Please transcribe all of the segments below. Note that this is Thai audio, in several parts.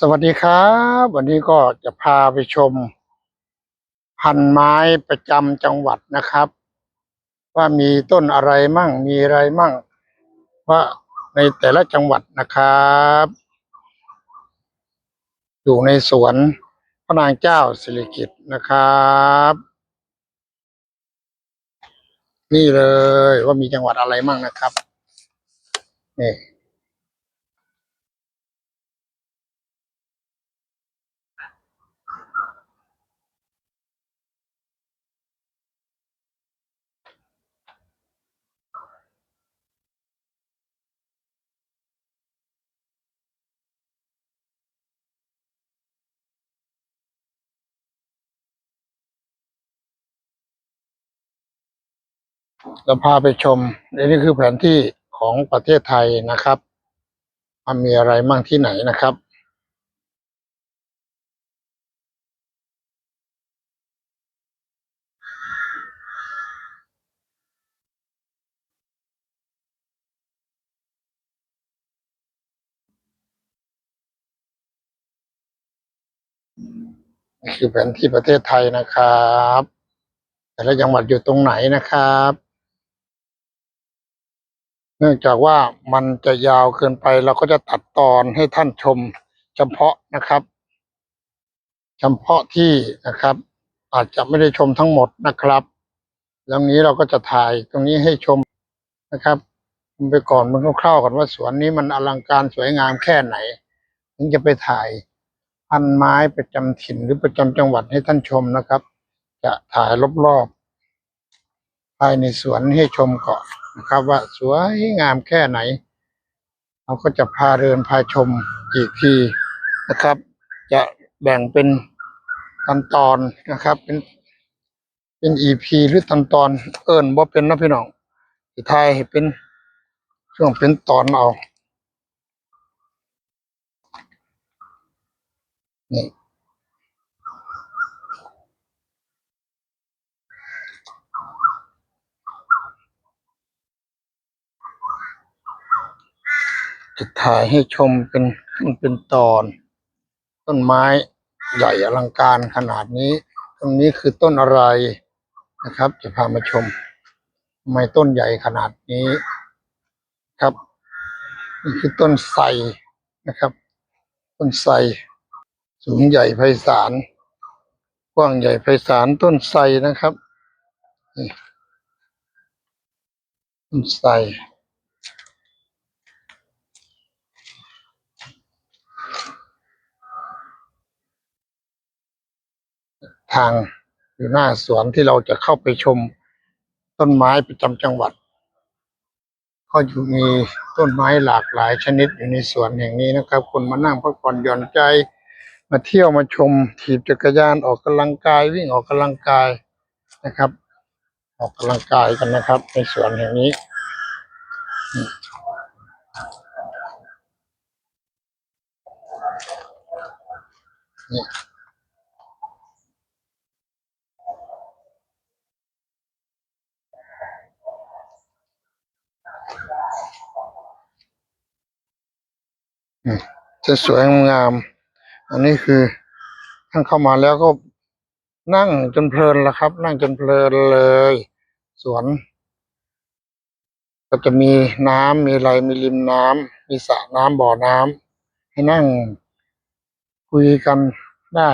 สวัสดีครับ วันนี้ก็จะพาไปชม พันไม้ประจำจังหวัดนะครับ ว่ามีต้นอะไรมั่งมีอะไรมั่ง ว่าในแต่ละจังหวัดนะครับ อยู่ในสวนพระนางเจ้าสิริกิตนะครับ นี่เลยว่ามีจังหวัดอะไรมั่งนะครับนี่ เราพาไปชมนี่คือแผนที่ของประเทศไทยนะครับว่ามีอะไรมั่งที่ไหนนะครับนี่คือแผนที่ประเทศไทยนะครับ แต่ละจังหวัดอยู่ตรงไหนนะครับ เนื่องจากว่ามันจะยาวเกินไปเราก็จะตัดตอนให้ท่านชมเฉพาะนะครับเฉพาะที่นะครับ อาจจะไม่ได้ชมทั้งหมดนะครับแล้วนี้เราก็จะถ่ายตรงนี้ให้ชมนะครับชมไปก่อนมันคร่าวๆก่อนว่าสวนนี้มันอลังการสวยงามแค่ไหน ถึงจะไปถ่ายพันไม้ประจำถิ่นหรือประจำจังหวัดให้ท่านชมนะครับ จะถ่ายรอบๆภายในสวนให้ชมก่อน นะครับ ว่าสวยงามแค่ไหน เราก็จะพาเดินพาชมอีกทีนะครับ จะแบ่งเป็นตอนตอนนะครับ เป็นเป็นอีพีหรือตอนตอนเอิญว่าเป็นนะพี่น้องสุดท้ายเป็นช่วงเป็นตอนเอานี่ จะถ่ายให้ชมเป็นมันเป็นตอน ต้นไม้ใหญ่อลังการขนาดนี้ ตรงนี้คือต้นอะไรนะครับ จะพามาชมทำไมต้นใหญ่ขนาดนี้ครับนี่คือต้นไทรนะครับ ต้นไทรสูงใหญ่ไพศาลกว้างใหญ่ไพศาลต้นไทรนะครับนี่ต้นไทร ทางอยู่หน้าสวนที่เราจะเข้าไปชมต้นไม้ประจำจังหวัด ก็อยู่มีต้นไม้หลากหลายชนิดอยู่ในสวนแห่งนี้นะครับคนมานั่งพักผ่อนหย่อนใจ มาเที่ยวมาชมถีบจักรยานออกกำลังกายวิ่งออกกำลังกายนะครับ ออกกำลังกายกันนะครับ ในสวนแห่งนี้นี่ จะสวยงาม อันนี้คือท่านเข้ามาแล้วก็นั่งจนเพลินแล้วครับ นั่งจนเพลินเลย สวน ก็จะมีน้ำมีอะไรมีริมน้ำมีสระน้ำบ่อน้ำให้นั่งคุยกันได้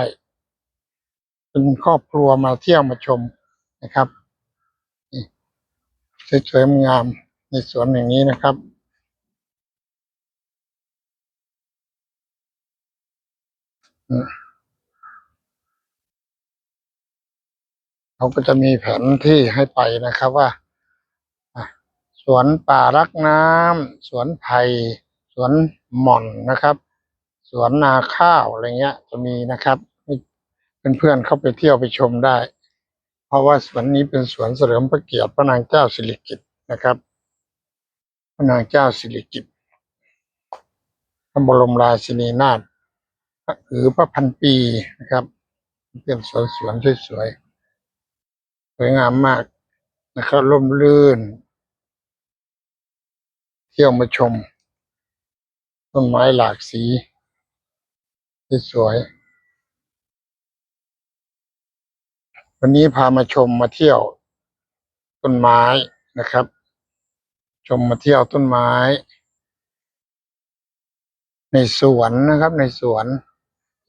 เป็นครอบครัวมาเที่ยวมาชมนะครับสวยๆงามในสวนอย่างนี้นะครับ เขาก็จะมีแผนที่ให้ไปนะครับว่าสวนป่ารักน้ำสวนไผ่สวนหม่อนนะครับ สวนนาข้าวอะไรเงี้ย จะมีนะครับเพื่อนๆเข้าไปเที่ยวไปชมได้ เพราะว่าสวนนี้เป็นสวนเฉลิมพระเกียรติพระนางเจ้าสิริกิติ์นะครับ พระนางเจ้าสิริกิติ์พระบรมราชินีนาถ หรือพระพันปีนะครับเป็นสวนสวนสวยๆสวยงามมากนะครับร่มรื่น เที่ยวมาชม ต้นไม้หลากสีสวยๆวันนี้พามาชมมาเที่ยวต้นไม้นะครับ ชมมาเที่ยวต้นไม้ ในสวนนะครับในสวน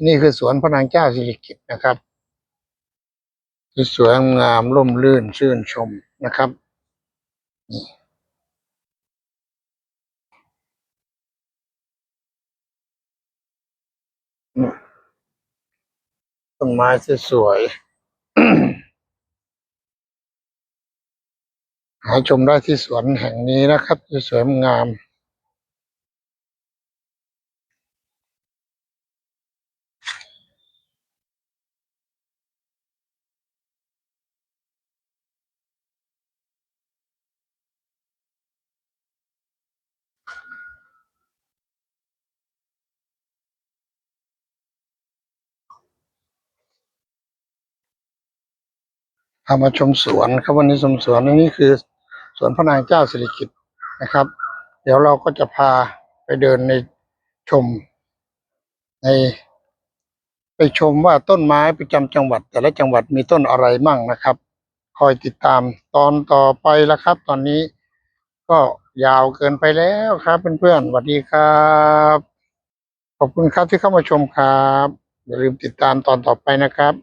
นี่คือสวนพระนางเจ้าสิริกิตนะครับสวยงามร่มรื่นชื่นชมนะครับต้นไม้สวยๆหาชมได้ที่สวนแห่งนี้นะครับสวยงาม พามาชมสวนครับวันนี้ชมสวนอันนี้คือสวนพระนางเจ้าสิริกิติ์นะครับ เดี๋ยวเราก็จะพาไปเดินในชม ใน ไปชมว่าต้นไม้ประจำจังหวัด แต่ละจังหวัดมีต้นอะไรมั่งนะครับ คอยติดตามตอนต่อไปแล้วครับ ตอนนี้ก็ยาวเกินไปแล้วครับเพื่อนๆสวัสดีครับ ขอบคุณครับที่เข้ามาชมครับ อย่าลืมติดตามตอนต่อไปนะครับ